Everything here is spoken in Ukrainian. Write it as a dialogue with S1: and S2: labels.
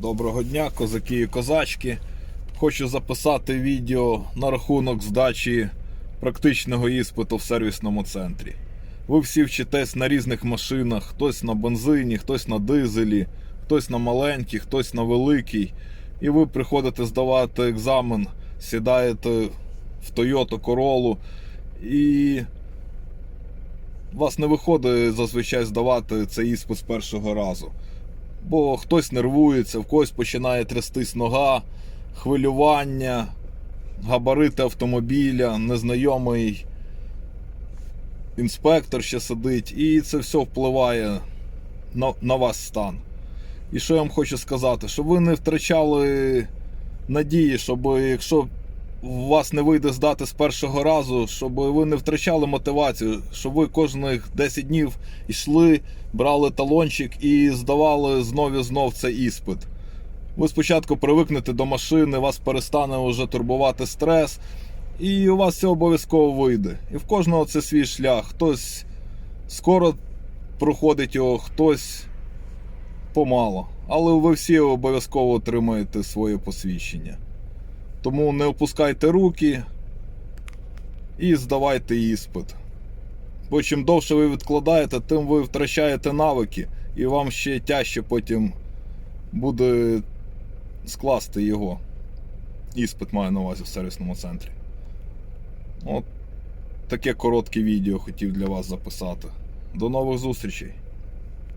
S1: Доброго дня, козаки і козачки. Хочу записати відео на рахунок здачі практичного іспиту в сервісному центрі. Ви всі вчитесь на різних машинах: хтось на бензині, хтось на дизелі, хтось на маленькій, хтось на великій. І ви приходите здавати екзамен, сідаєте в Toyota Corolla і вас не виходить зазвичай здавати цей іспит з першого разу. Бо хтось нервується, в когось починає трястись нога, хвилювання, габарити автомобіля, незнайомий інспектор ще сидить, і це все впливає на, на ваш стан. І що я вам хочу сказати, щоб ви не втрачали надії, щоб якщо вас не вийде здати з першого разу, щоб ви не втрачали мотивацію, щоб ви кожних 10 днів йшли, брали талончик і здавали знов і знов цей іспит. Ви спочатку привикнете до машини, вас перестане вже турбувати стрес, і у вас все обов'язково вийде. І в кожного це свій шлях. Хтось скоро проходить його, хтось помало. Але ви всі обов'язково отримаєте своє посвідчення. Тому не опускайте руки і здавайте іспит. Бо чим довше ви відкладаєте, тим ви втрачаєте навики, і вам ще тяжче потім буде скласти його. Іспит маю на увазі в сервісному центрі. От таке коротке відео хотів для вас записати. До нових зустрічей!